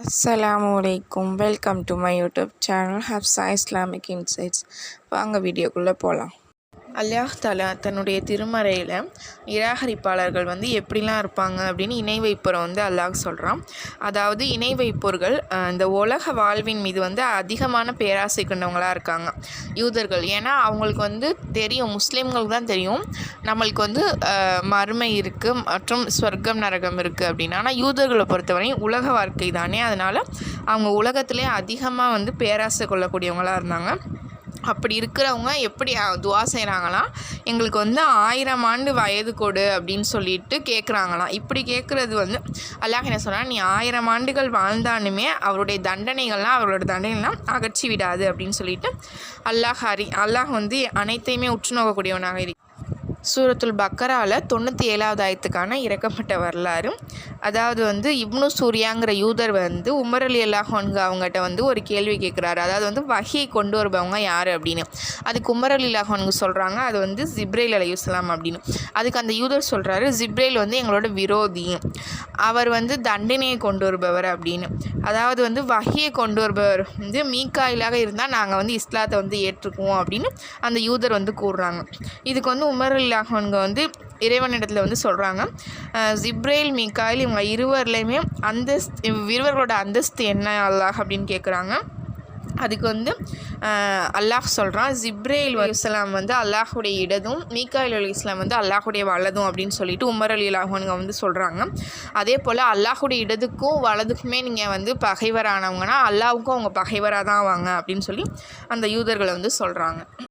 அஸ்ஸலாமு அலைக்கும் welcome to my YouTube channel Hafsa Islamic insights வாங்க வீடியோக்குள்ளே போகலாம் அல்லாஹ் தலா தன்னுடைய திருமறையில் நிராகரிப்பாளர்கள் வந்து எப்படிலாம் இருப்பாங்க அப்படின்னு இணை வைப்போரை வந்து அல்லாஹ் சொல்கிறான் அதாவது இணை வைப்போர்கள் இந்த உலக வாழ்வின் மீது வந்து அதிகமான பேராசை கொண்டவங்களாக இருக்காங்க. யூதர்கள் ஏன்னா அவங்களுக்கு வந்து தெரியும் முஸ்லீம்களுக்கு தான் தெரியும் நம்மளுக்கு வந்து மறுமை இருக்குது மற்றும் ஸ்வர்க்கம் நரகம் இருக்குது அப்படின்னு. ஆனால் யூதர்களை பொறுத்தவரையும் உலக வாழ்க்கை தானே அதனால் அவங்க உலகத்திலே அதிகமாக வந்து பேராசை கொள்ளக்கூடியவங்களாக இருந்தாங்க. அப்படி இருக்கிறவங்க எப்படி துவா செய்கிறாங்களாம் எங்களுக்கு வந்து ஆயிரம் ஆண்டு வயது கொடு அப்படின்னு சொல்லிட்டு கேட்குறாங்களாம் இப்படி கேட்குறது வந்து அல்லாஹ் என்ன சொன்னால் நீ ஆயிரம் ஆண்டுகள் வாழ்ந்தாலுமே அவருடைய தண்டனைகள்லாம் அவரோட தண்டனைகள்லாம் அகற்றி விடாது அப்படின்னு சொல்லிட்டு அல்லாஹ் ஹரி அல்லாஹ் வந்து அனைத்தையுமே உற்று நோக்கக்கூடியவனாக இருக்கு சூரத்துல் பக்கராவில் தொண்ணூற்றி ஏழாவது ஆயத்துக்கான இறக்கப்பட்ட வரலாறு அதாவது வந்து இப்னு சூர்யாங்கிற யூதர் வந்து உமர் அலி அல்லாஹான்கு அவங்ககிட்ட வந்து ஒரு கேள்வி கேட்குறாரு அதாவது வந்து வகையை கொண்டு வருபவங்க யார் அப்படின்னு. அதுக்கு உமர் அலி அல்லாஹான்கு சொல்கிறாங்க அது வந்து ஜிப்ரேல் அலையுஸ்லாம் அப்படின்னு. அதுக்கு அந்த யூதர் சொல்கிறாரு ஜிப்ரேல் வந்து எங்களோட விரோதி. அவர் வந்து தண்டனையை கொண்டு வருபவர் அப்படின்னு. அதாவது வந்து வகையை கொண்டு வருபவர் வந்து மீக்காயிலாக இருந்தால் நாங்கள் வந்து இஸ்லாத்தை வந்து ஏற்றுக்குவோம் அப்படின்னு அந்த யூதர் வந்து கூறுறாங்க. இதுக்கு வந்து உமர் இல்லாஹன்க வந்து இறைவனிடத்தில் வந்து சொல்கிறாங்க ஜிப்ரேல் மீக்காயில் இவங்க இருவர்லேயுமே அந்தஸ்த் இருவர்களோட அந்தஸ்து என்ன அல்லாஹ் அப்படின்னு கேட்குறாங்க அதுக்கு வந்து அல்லாஹ் சொல்கிறான் ஜிப்ரேல் இஸ்லாம் வந்து அல்லாஹுடைய இடதும் மீக்காயில் அலி இஸ்லாம் வந்து அல்லாஹுடைய வலதும் அப்படின்னு சொல்லிட்டு உமர் அலி அல்லாஹனுங்க வந்து சொல்கிறாங்க அதே போல் அல்லாஹுடைய இடதுக்கும் வலதுக்குமே நீங்கள் வந்து பகைவரானவங்கன்னா அல்லாவுக்கும் அவங்க பகைவராக தான் வாங்க அப்படின்னு சொல்லி அந்த யூதர்களை வந்து சொல்கிறாங்க